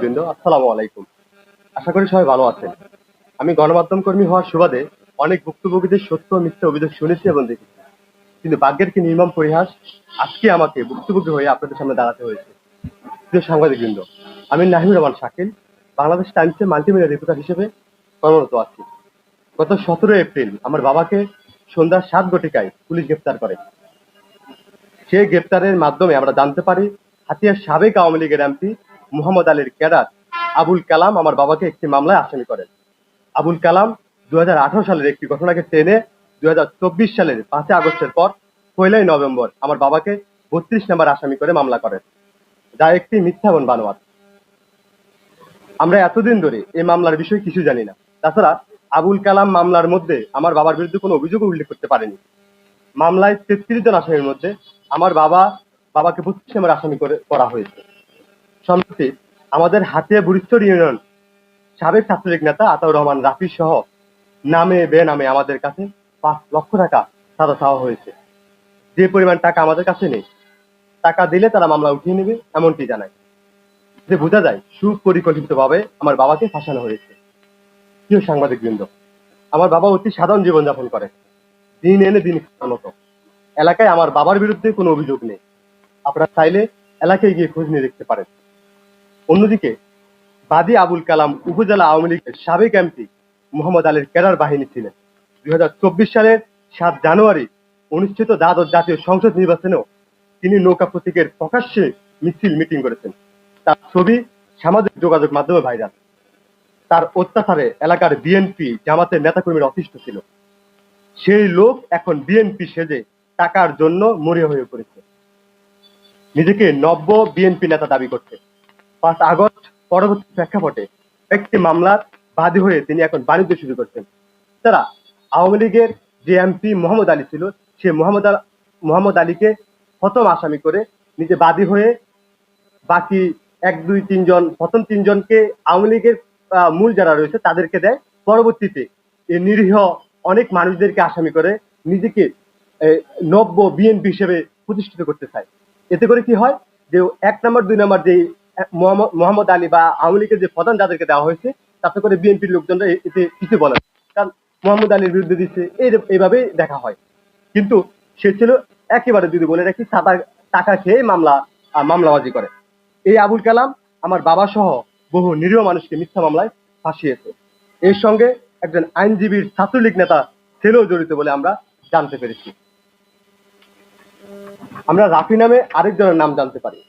সাংবাদিকবৃন্দ আসসালামু আলাইকুম। আশা করি সবাই ভালো আছেন। আমি গণমাধ্যম কর্মী হওয়ার সুবাদে অনেক ভুক্তভোগীদের সত্য মিথ্যা অভিযোগ শুনেছি এবং দেখেছি। কিন্তু ভাগ্যের কি নির্মম পরিহাস আজকে আমাকে ভুক্তভোগী হয়ে আপনাদের সামনে দাঁড়াতে হয়েছে। প্রিয় সাংবাদিকবৃন্দ, আমি নাহিমুর রহমান শাকিল, বাংলাদেশ টাইমসে মাল্টিমিডিয়া রিপোর্টার হিসেবে কর্মরত আছি। গত সতেরো এপ্রিল আমার বাবাকে সন্ধ্যা সাত ঘটিকায় পুলিশ গ্রেপ্তার করে। সেই গ্রেপ্তারের মাধ্যমে আমরা জানতে পারি হাতিয়ার সাবেক আওয়ামী লীগের এমপি মোহাম্মদ আলীর ক্যাডার আবুল কালাম আমার বাবাকে একটি মামলায় আসামি করেন। আবুল কালাম দু সালের একটি ঘটনাকে টেনে দু সালের পাঁচই আগস্টের পর পয়লাই নভেম্বর আমার বাবাকে বত্রিশ নম্বর আসামি করে মামলা করেন, যা একটি মিথ্যা এবং বানোয়াট। আমরা এতদিন ধরে এই মামলার বিষয়ে কিছু জানি না। তাছাড়া আবুল কালাম মামলার মধ্যে আমার বাবার বিরুদ্ধে কোনো অভিযোগ উল্লেখ করতে পারেনি। মামলায় তেত্রিশ জন আসামির মধ্যে আমার বাবা, বাবাকে বত্রিশ নম্বর আসামি করে করা হয়েছে। সম্প্রতি আমাদের হাতিয়া বুড়িশ্বর ইউনিয়ন সাবেক ছাত্রলীগ নেতা আতাউর রহমান রাফি সহ নামে বে নামে আমাদের কাছে পাঁচ লক্ষ টাকা সাদা চাওয়া হয়েছে। যে পরিমাণ টাকা আমাদের কাছে নেই, টাকা দিলে তারা মামলা উঠিয়ে নেবে এমনটি জানায়। যে বোঝা যায়, সুপরিকল্পিতভাবে আমার বাবাকে ফাঁসানো হয়েছে। প্রিয় সাংবাদিক বৃন্দ আমার বাবা অতি সাধারণ জীবনযাপন করে। দিন এনে দিন মতো। এলাকায় আমার বাবার বিরুদ্ধে কোনো অভিযোগ নেই। আপনারা চাইলে এলাকায় গিয়ে খোঁজ নিয়ে দেখতে পারেন। অন্যদিকে, বাদী আবুল কালাম উপজেলা আওয়ামী লীগের সাবেক এমপি মোহাম্মদ আলীর ক্যাডার বাহিনী ছিলেন। দুই সালের সাত জানুয়ারি অনুষ্ঠিত দ্বাদশ জাতীয় সংসদ নির্বাচনেও তিনি নৌকা প্রতীকের প্রকাশ্যে মিছিল মিটিং করেছেন। তার ছবি সামাজিক যোগাযোগ মাধ্যমে ভাইরাল। তার অত্যাচারে এলাকার বিএনপি জামাতের নেতাকর্মীর অতিষ্ঠ ছিল। সেই লোক এখন বিএনপি সেজে টাকার জন্য মরিয়া হয়ে পড়েছে। নিজেকে নব্য বিএনপি নেতা দাবি করছে। পাঁচ আগস্ট পরবর্তী প্রেক্ষাপটে একটি মামলার বাদী হয়ে তিনি এখন বাণিজ্য শুরু করছেন। তারা আওয়ামী লীগের যে এমপি মোহাম্মদ আলী ছিল, সে মোহাম্মদ মোহাম্মদ আলীকে প্রথম আসামি করে নিজে বাদী হয়ে বাকি এক, দুই, তিনজন, প্রথম তিনজনকে আওয়ামী লীগের মূল যারা রয়েছে তাদেরকে দেয়। পরবর্তীতে এই নিরীহ অনেক মানুষদেরকে আসামি করে নিজেকে নব্য বিএনপি হিসেবে প্রতিষ্ঠিত করতে চায়। এতে করে কি হয়? যে এক নম্বর, দুই নম্বর যে মোহাম্মদ- আলী বা আওয়ামী লীগের যে প্রধান যাদেরকে দেওয়া হয়েছে, তাতে করে বিএনপির লোকজনরা এতে কিছু বলে। কারণ মোহাম্মদ আলীর বিরুদ্ধে দিচ্ছে, এই এইভাবেই দেখা হয়। কিন্তু সে ছিল একেবারে যদি বলে রাখি সাদা টাকা খেয়ে মামলা মামলাবাজি করে। এই আবুল কালাম আমার বাবা সহ বহু নিরীহ মানুষকে মিথ্যা মামলায় ফাঁসিয়েছে। এর সঙ্গে একজন আইনজীবীর ছাত্রলীগ নেতা ছেলেও জড়িত বলে আমরা জানতে পেরেছি। আমরা রাফি নামে আরেকজনের নাম জানতে পারি।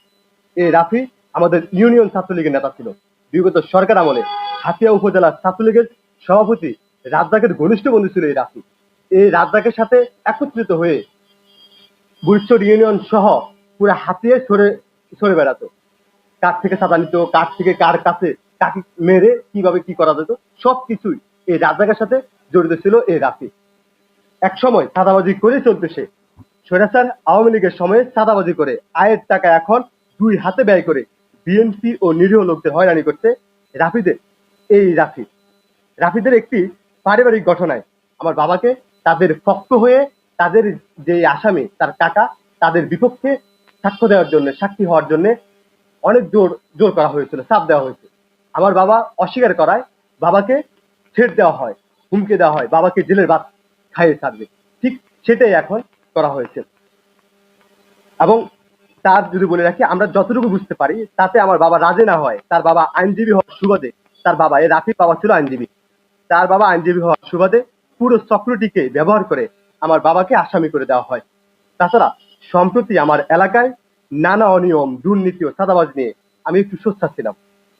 এই রাফি আমাদের ইউনিয়ন ছাত্রলীগের নেতা ছিল। বিগত সরকার আমলে হাতিয়া উপজেলা ছাত্রলীগের সভাপতি রাজ্জাকের ঘনিষ্ঠ বন্ধু ছিল এই রাফি। এই রাজ্জাকের সাথে একত্রিত হয়ে বুড়িশ্বর ইউনিয়ন সহ পুরো হাতিয়ে সরে সরে বেড়াতো। কার থেকে সাদা নিত, কার থেকে কার কাছে কাকে মেরে, কীভাবে কি করা যেত সব কিছুই এই রাজাকের সাথে জড়িত ছিল এই রাফি। এক সময় সাদাবাজি করে চলতে সে। স্বৈরাচার আওয়ামী লীগের সময়ে সাদাবাজি করে, আয়ের টাকা এখন দুই হাতে ব্যয় করে বিএনপি ও নিরীহ লোকদের হয়রানি করতে রাফিদের, এই রাফি। রাফিদের একটি পারিবারিক ঘটনায় আমার বাবাকে তাদের পক্ষ হয়ে তাদের যে আসামি, তার টাকা তাদের বিপক্ষে সাক্ষ্য দেওয়ার জন্য, সাক্ষী হওয়ার জন্য অনেক জোর জোর করা হয়েছিল, চাপ দেওয়া হয়েছে। আমার বাবা অস্বীকার করায় বাবাকে ছেড় দেওয়া হয়, হুমকি দেওয়া হয়, বাবাকে জেলের ভাত খাইয়ে ছাড়বে। ঠিক সেটাই এখন করা হয়েছে। এবং তার যদি বলে রাখি, আমরা যতটুকু বুঝতে পারি, তাতে আমার বাবা রাজি না হয়। তার বাবা আইনজীবী হওয়ার সুবাদে, তার বাবা এ রাফির বাবা ছিল আইনজীবী। তার বাবা আইনজীবী হওয়ার সুবাদে পুরো চক্রটিকে ব্যবহার করে আমার বাবাকে আসামি করে দেওয়া হয়। তাছাড়া, সম্প্রতি আমার এলাকায় নানা অনিয়ম, দুর্নীতি ও চাঁদাবাজ নিয়ে আমি একটু সোচ্ছা ছিলাম।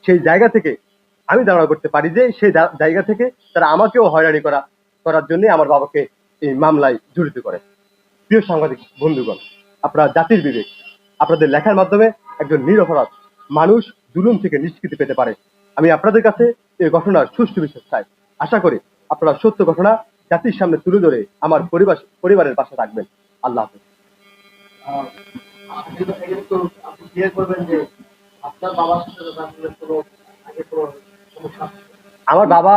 সেই জায়গা থেকে আমি ধারণা করতে পারি যে, সেই জায়গা থেকে তারা আমাকেও হয়রানি করা, করার জন্য আমার বাবাকে এই মামলায় জড়িত করে। প্রিয় সাংবাদিক বন্ধুগণ, আপনারা জাতির বিবেক আপনাদের লেখার মাধ্যমে একজন নিরপরাধ মানুষ জুলুম থেকে নিষ্কৃতি পেতে পারে। আমি আপনাদের কাছে এই ঘটনার সুষ্ঠু বিচার চাই। আশা করি আপনারা সত্য ঘটনা জাতির সামনে তুলে ধরে আমার পরিবার পরিবারের পাশে থাকবেন। আল্লাহ হাফিজ? আমার বাবা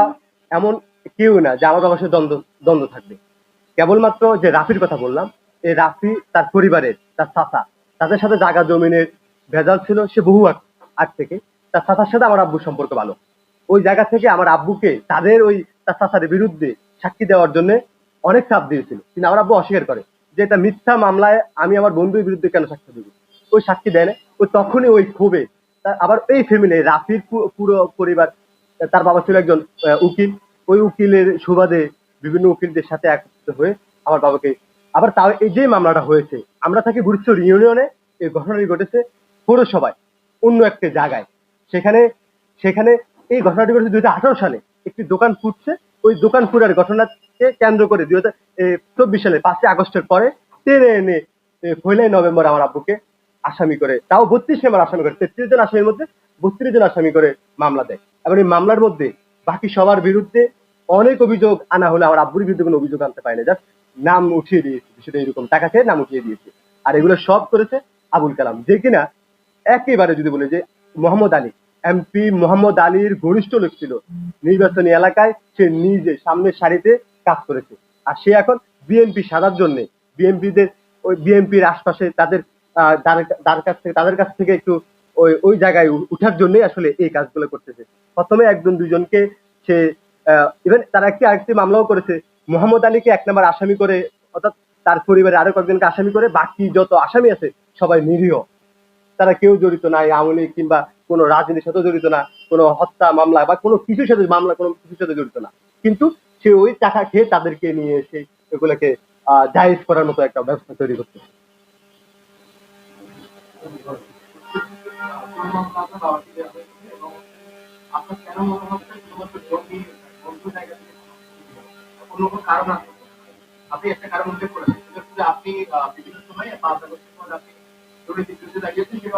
এমন কেউ না যে আমার বাবার সাথে দ্বন্দ্ব দ্বন্দ্ব থাকবে। কেবলমাত্র যে রাফির কথা বললাম, এই রাফি তার পরিবারের, তার চাচা। তাদের সাথে জায়গা জমিনের ভেজাল ছিল, সে বহু আগ থেকে। তার চাচার সাথে আমার আব্বুর সম্পর্ক ভালো। ওই জায়গা থেকে আমার আব্বুকে তাদের ওই তার চাচার বিরুদ্ধে সাক্ষী দেওয়ার জন্য অনেক চাপ দিয়েছিল। কিন্তু আমার আব্বু অস্বীকার করে যে, এটা মিথ্যা মামলায় আমি আমার বন্ধুর বিরুদ্ধে কেন সাক্ষী দেবো? ওই সাক্ষী দেয় না। ওই তখনই ওই ক্ষোভে আবার এই ফ্যামিলি রাফির পুরো পরিবার, তার বাবা ছিল একজন উকিল। ওই উকিলের সুবাদে বিভিন্ন উকিলদের সাথে একত্রিত হয়ে আমার বাবাকে আবার তাও এই যে মামলাটা হয়েছে, আমরা থাকি গুরুত্ব ইউনিয়নে, এই ঘটনাটি ঘটেছে পৌরসভায়, অন্য একটা জায়গায়। সেখানে সেখানে এই ঘটনাটি ঘটেছে দুই হাজার সালে। একটি দোকান ফুটছে ওই দোকান ফুটার ঘটনাকে কেন্দ্র করে দুই হাজার চব্বিশ সালে পাঁচই আগস্টের পরে টেনে এনে পয়লাই নভেম্বর আমার আব্বুকে আসামি করে, তাও বত্রিশ নম্বর আসামি করে, তেত্রিশ জন আসামির মধ্যে বত্রিশ জন আসামি করে মামলা দেয়। এবার এই মামলার মধ্যে বাকি সবার বিরুদ্ধে অনেক অভিযোগ আনা হলে আমার আব্বুর বিরুদ্ধে কোনো অভিযোগ আনতে পারে না জাস্ট নাম উঠিয়ে দিয়েছে বিষয়টা এরকম টাকা খেয়ে নাম উঠিয়ে দিয়েছে। আর এগুলো সব করেছে আবুল কালাম। যে কিনা একেবারে যদি বলে যে মোহাম্মদ আলী, এমপি মোহাম্মদ আলীর ঘনিষ্ঠ লোক ছিল। নির্বাচনী এলাকায় সে নিজে সামনের সারিতে কাজ করেছে। আর সে এখন বিএনপি সাজার জন্য, বিএনপিদের ওই বিএনপির আশপাশে তাদের তার কাছ থেকে, তাদের কাছ থেকে একটু ওই ওই জায়গায় উঠার জন্যই আসলে এই কাজগুলো করতেছে। প্রথমে একজন দুজনকে সে ইভেন তারা একটি আরেকটি মামলাও করেছে। মোহাম্মদ আলীকে এক নম্বর আসামি করে, অর্থাৎ তার পরিবারের আরও কয়েকজনকে আসামি করে, বাকি যত আসামি আছে সবাই নিরীহ। তারা কেউ জড়িত নাই, আওয়ামী লীগ কিংবা কোনো রাজনীতির সাথে জড়িত না, কোনো হত্যা মামলা বা কোনো কিছুর সাথে মামলা, কোনো কিছুর সাথে জড়িত না। কিন্তু সে ওই টাকা খেয়ে তাদেরকে নিয়ে এসে এগুলোকে জায়েজ করার মতো একটা ব্যবস্থা তৈরি করতে আপনার কেন মনে হচ্ছে কোনো কারণ আছে। আপনি একটা কারণ উল্লেখ করেছেন যে আপনি বিভিন্ন আপনি বিরুদ্ধে দাঁড়িয়েছেন সেটা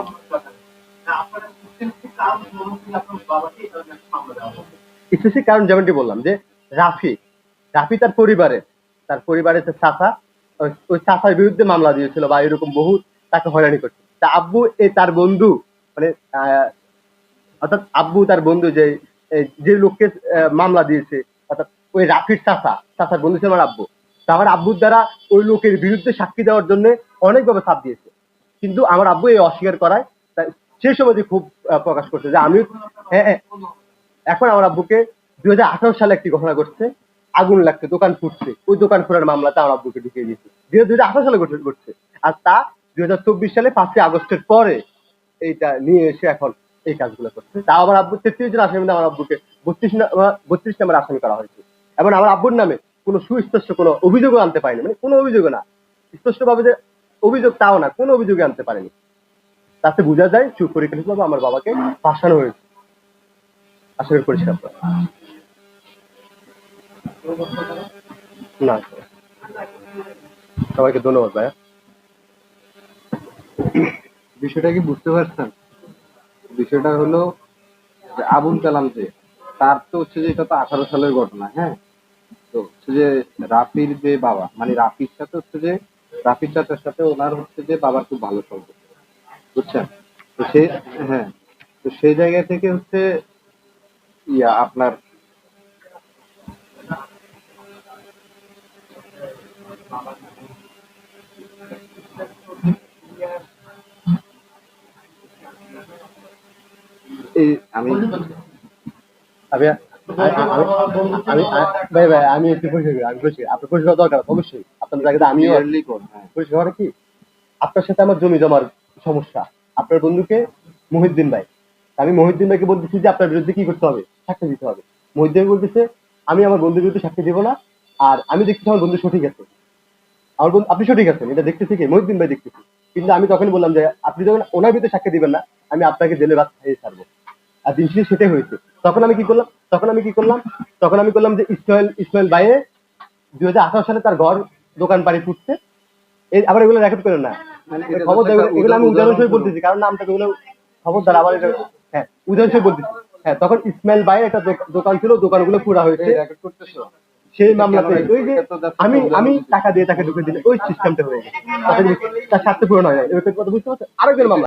আপনার কারণ আপনার বাবাকে মামলা দেওয়া কারণ যেমনটি বললাম, যে রাফি রাফি তার পরিবারের তার পরিবারের যে চাচা, ওই- চাচার বিরুদ্ধে মামলা দিয়েছিল বা এরকম বহু তাকে হয়রানি করছে। তা আব্বু এই তার বন্ধু মানে অর্থাৎ আব্বু তার বন্ধু যে যে লোককে মামলা দিয়েছে, অর্থাৎ ওই রাফির চাচা চাচার বন্ধু ছিল আমার আব্বু। তা আমার আব্বুর দ্বারা ওই লোকের বিরুদ্ধে সাক্ষী দেওয়ার জন্য অনেকভাবে চাপ দিয়েছে। কিন্তু আমার আব্বু এই অস্বীকার করায় সেই সময় খুব প্রকাশ করছে যে আমি হ্যাঁ হ্যাঁ। এখন আমার আব্বুকে দুই হাজার আঠারো সালে একটি ঘটনা ঘটছে, আগুন লাগছে, দোকান ফুটছে ওই দোকান ফুটার মামলাতে আমার আব্বুকে ঢুকিয়ে দিয়েছে। দুই হাজার আঠারো সালে ঘটছে। আর তা দুই হাজার চব্বিশ সালে পাঁচই আগস্টের পরে এইটা নিয়ে এসে এখন এই কাজগুলো করছে। তা আমার আব্বু তেত্রিশ জন আসামি আমার আব্বুকে বত্রিশ বত্রিশ নম্বর আসামি করা হয়েছে। এবং আমার আব্বুর নামে কোনো সুস্পষ্ট কোনো অভিযোগও আনতে পারেনি। মানে কোনো অভিযোগও না। স্পষ্ট ভাবে যে অভিযোগ তাও না, কোনো অভিযোগে আনতে পারেনি। তাতে বোঝা যায় সুপরিকল্পিতভাবে আমার বাবাকে ফাঁসানো হয়েছে। করি পরিষ্কার না। সবাইকে ধন্যবাদ ভাইয়া। বিষয়টা কি বুঝতে পারছেন? বিষয়টা হলো আবুল কালাম যে, তার তো হচ্ছে যে এটা তো আঠারো সালের ঘটনা হ্যাঁ? হচ্ছে যে রাফির যে বাবা মানে রাফির সাথে হচ্ছে যে, রাফির চাচার সাথে ওনার হচ্ছে যে বাবার খুব ভালো সম্পর্ক, বুঝছেন? তো সে হ্যাঁ তো সেই জায়গা থেকে হচ্ছে ইয়া আপনার এই আমি আমি ভাই ভাই আমি একটু পরিষ্কার করি, আমি পরিষ্কার আপনার পরিষ্কার দরকার অবশ্যই। আপনার জায়গাতে আমিও আছি। ক্লিয়ারলি কর হ্যাঁ। পরিষ্কার করা কি? আপনার সাথে আমার জমি জমার সমস্যা। আপনার বন্ধুকে মহিউদ্দিন ভাই। আমি মহিউদ্দিন ভাইকে বলতেছি যে আপনার বিরুদ্ধে কি করতে হবে? সাক্ষ্য দিতে হবে। মহিউদ্দিন বলতেছে আমি আমার বন্ধুর বিরুদ্ধে সাক্ষ্য দিব না আর আমি দেখতেছি আমার বন্ধু সঠিক আছে। আমার বন্ধু আপনি সঠিক আছেন এটা দেখতেছি কি? মহিউদ্দিন ভাই দেখতেছি। কিন্তু আমি তখন বললাম যে আপনি যখন ওনার বিরুদ্ধে সাক্ষী দিবেন না আমি আপনাকে জেলে ভাত খাইয়ে ছাড়বো। আর দিন শেষে সেটাই হয়েছে। তখন আমি কি করলাম? তখন আমি কি করলাম? তখন আমি করলাম যে ইসমাইল ইসমাইল ভাইয়ে দুই সালে তার ঘর দোকান বাড়ি ফুটছে এই আবার এগুলো রেকর্ড করেন না। মানে এটা খবর এগুলো আমি উদাহরণ উদাহরণ হিসেবে বলুন। বলতেছি কারণ নামটা এগুলো খবর দ্বারা আবার এটা হ্যাঁ। উদাহরণ হিসেবে বলতেছি। হ্যাঁ তখন ইসমাইল ভাই একটা দোকান ছিল দোকানগুলো পুরা হয়েছে। সেই মামলাতে ওই যে আমি আমি টাকা দিয়ে তাকে ঢুকে দিলে ওই সিস্টেমটা হয়ে গেছে। তার স্বার্থে পূরণ হয় না এবার কথা বুঝতে পারছেন আরেকজন মামলা